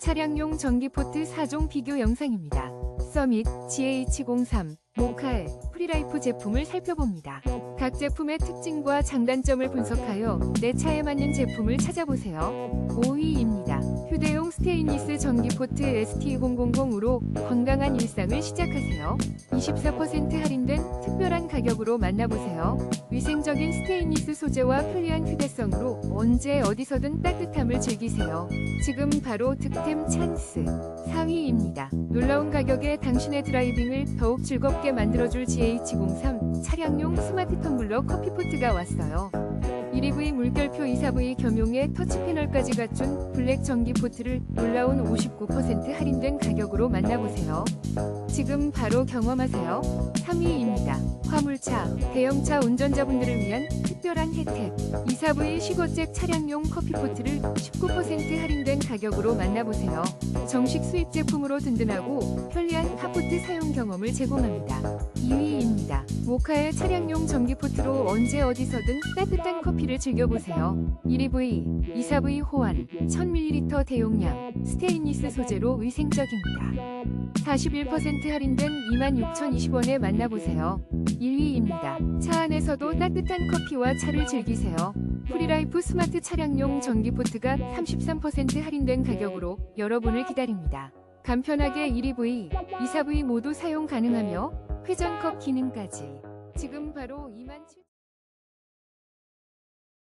차량용 전기포트 4종 비교 영상입니다. 서밋 GH03 모카의 프리라이프 제품을 살펴봅니다. 각 제품의 특징과 장단점을 분석하여 내 차에 맞는 제품을 찾아보세요. 5위입니다. 휴대용 스테인리스 전기포트 ST000으로 건강한 일상을 시작하세요. 24% 할인된 특별한 가격으로 만나보세요. 위생적인 스테인리스 소재와 편리한 휴대성으로 언제 어디서든 따뜻함을 즐기세요. 지금 바로 득템 찬스 4위입니다. 놀라운 가격에 당신의 드라이빙을 더욱 즐겁게 만들어줄 GH03 차량용 스마트 텀블러 커피포트가 왔어요. 1EV 물결표 24V 겸용의 터치 패널까지 갖춘 블랙 전기 포트를 놀라운 59% 할인된 가격으로 만나보세요. 지금 바로 경험하세요. 3위입니다. 화물차, 대형차 운전자분들을 위한 특별한 혜택 24V 시거잭 차량용 커피포트를 19% 할인된 가격으로 만나보세요. 정식 수입 제품으로 든든하고 편리한 핫포트 사용 경험을 제공합니다. 2위입니다. 모카의 차량용 전기포트로 언제 어디서든 따뜻한 커피를 즐겨보세요. 1EV, 24V 호환, 1000ml 대용량, 스테인리스 소재로 위생적입니다. 41% 할인된 26,020원에 만나보세요. 1위입니다. 차 안에서도 따뜻한 커피와 차를 즐기세요. 프리라이프 스마트 차량용 전기포트가 33% 할인된 가격으로 여러분을 기다립니다. 간편하게 1EV, 24V 모두 사용 가능하며 회전컵 기능까지. 지금 바로 27,000